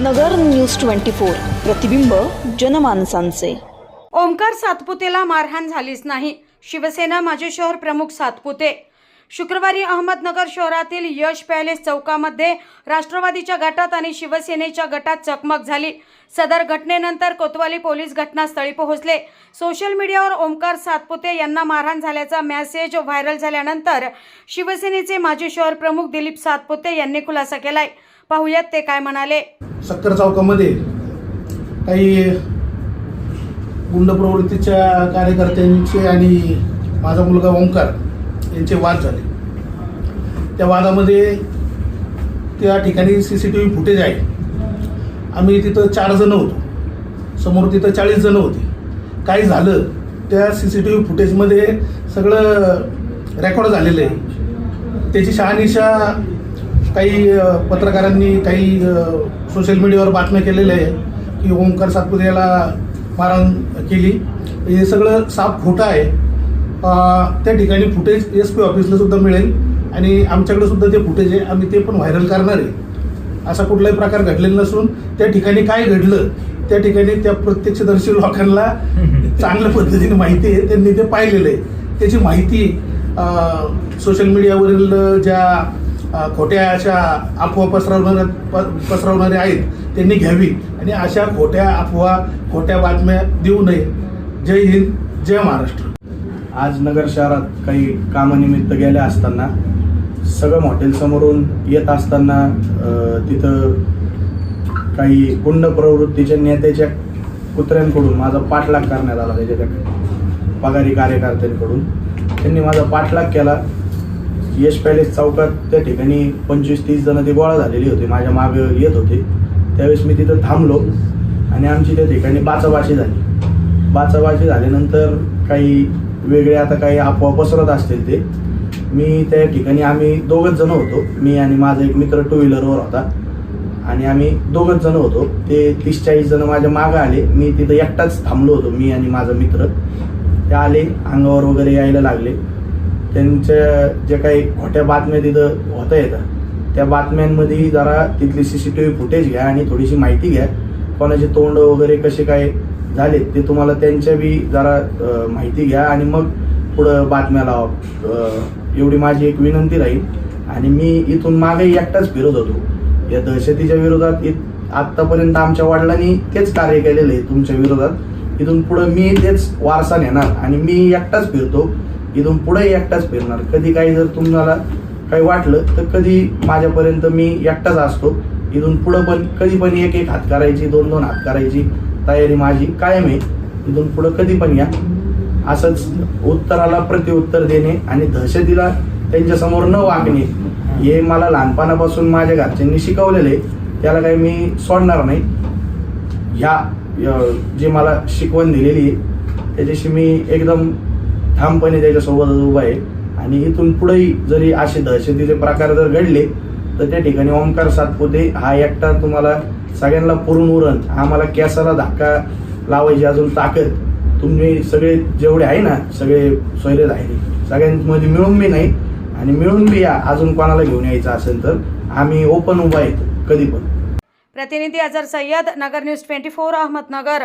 नगर news twenty four प्रतिबिंब जनमानसांचे. ओमकार सातपुतेला मारहाण झालीच नाही. शिवसेना माजी शहर प्रमुख सातपुते. शुक्रवारी अहमदनगर शहरातील यश पॅलेस चौकामध्ये राष्ट्रवादीच्या गटात आणि शिवसेनेच्या गटात चकमक झाली. सदर घटनेनंतर कोतवाली पोलीस घटनास्थळी पोहोचले. सोशल मीडियावर ओमकार सातपुते यांना मारहाण झाल्याचा मेसेज व्हायरल झाल्यानंतर शिवसेनेचे माजी शहर प्रमुख दिलीप सातपुते यांनी खुलासा केलाय. पाहूयात ते काय म्हणाले. सक्कर चौकामध्ये काही गुंड प्रवृत्तीच्या कार्यकर्त्यांचे आणि माझा मुलगा ओंकार यांचे वाद झाले. त्या वादामध्ये त्या ठिकाणी C C T V footage आहे. आम्ही तिथं चार जण होतो. समोर तिथं चाळीस जण होते. काय झालं? त्या सी सी टी व्ही फुटेजमध्ये सगळं रेकॉर्ड झालेलं आहे. त्याची शहानिशा काही पत्रकारांनी काही सोशल मीडियावर बातम्या केलेल्या आहे की ओंकार सातपुते याला मारहाण केली. हे सगळं साफ खोटं आहे. त्या ठिकाणी फुटेज एस पी ऑफिसला सुद्धा मिळेल आणि आमच्याकडे सुद्धा ते फुटेज आहे आम्ही ते पण व्हायरल करणार आहे. असा कुठलाही प्रकार घडलेला नसून त्या ठिकाणी काय घडलं त्या ठिकाणी त्या प्रत्यक्षदर्शी लोकांना चांगल्या पद्धतीने माहिती आहे त्यांनी ते पाहिलेलं आहे. त्याची माहिती सोशल मीडियावरील ज्या खोट्या अशा अफवा पसरवणाऱ्या प- पसरवणारे आहेत त्यांनी घ्यावी. आणि अशा खोट्या अफवा खोट्या बातम्या देऊ नये. जय हिंद जय महाराष्ट्र. आज नगर शहरात काही कामानिमित्त गेल्या असताना सगळं हॉटेलसमोरून येत असताना तिथं काही गुंड प्रवृत्तीच्या नेत्याच्या कुत्र्यांकडून माझा पाठलाग करण्यात आला त्याच्या पगारी कार्यकर्त्यांकडून. त्यांनी माझा पाठलाग केला. यश पॅलेस चौकात त्या ठिकाणी पंचवीस तीस जण ते गोळा झालेली होते. माझ्या मागे येत होते. त्यावेळेस मी तिथं थांबलो आणि आमची त्या ठिकाणी बाचाबाची झाली. बाचाबाची झाल्यानंतर काही वेगळे आता काही आपोआप पसरत असतील ते मी त्या ठिकाणी आम्ही दोघंच जण होतो. मी आणि माझा एक मित्र टू व्हीलरवर होता. आणि आम्ही दोघंच जण होतो. ते तीस चाळीस जण माझ्या मागं आले. मी तिथं एकटाच थांबलो होतो मी आणि माझा मित्र. ते आले अंगावर वगैरे यायला लागले. त्यांच्या ज्या काही खोट्या बातम्या तिथं होता येतात त्या बातम्यांमध्ये जरा तिथली C C T V footage घ्या आणि थोडीशी माहिती घ्या. कोणाचे तोंड वगैरे कसे काय झाले ते तुम्हाला त्यांच्या बी जरा माहिती घ्या आणि मग पुढं बातम्या लावा. एवढी माझी एक विनंती राहील. आणि मी इथून मागे एकटाच फिरत होतो. या दहशतीच्या विरोधात इत- आत्तापर्यंत आमच्या वडिलांनी तेच कार्य केलेलं आहे तुमच्या विरोधात. इथून पुढं मी तेच वारसा नेणार आणि मी एकटाच फिरतो. इथून पुढे एकटाच फिरणार. कधी काही जर तुम्हाला काही वाटलं तर कधी माझ्यापर्यंत मी एकटाच असतो. इथून पुढं पण कधी पण एक एक हात करायची दोन दोन हात करायची तयारी माझी कायम आहे. इथून पुढं कधी पण या. असंच उत्तराला प्रतिउत्तर देणे आणि दहशतीला त्यांच्यासमोर न वागणे हे मला लहानपणापासून माझ्या घरच्यांनी शिकवलेले आहे. त्याला काही मी सोडणार नाही. ह्या जी जे मला शिकवण दिलेली आहे त्याच्याशी मी एकदम ठामपणे त्याच्यासोबत उभा आहे. आणि इथून पुढेही जरी असे दहशतीचे प्रकार जर घडले तर त्या ठिकाणी ओंकार सातपुते हा एकटा तुम्हाला सगळ्यांना पुरून उरण आम्हाला केसाला धक्का लावायची अजून ताकद. तुम्ही सगळे जेवढे आहे ना सगळे सोयरे आहे. सगळ्यांमध्ये मिळून बी नाही आणि मिळून बी या अजून कोणाला घेऊन यायचं असेल तर आम्ही ओपन उभा आहेत कधी पण. प्रतिनिधी Azhar Sayyad Nagar news twenty four Ahmednagar.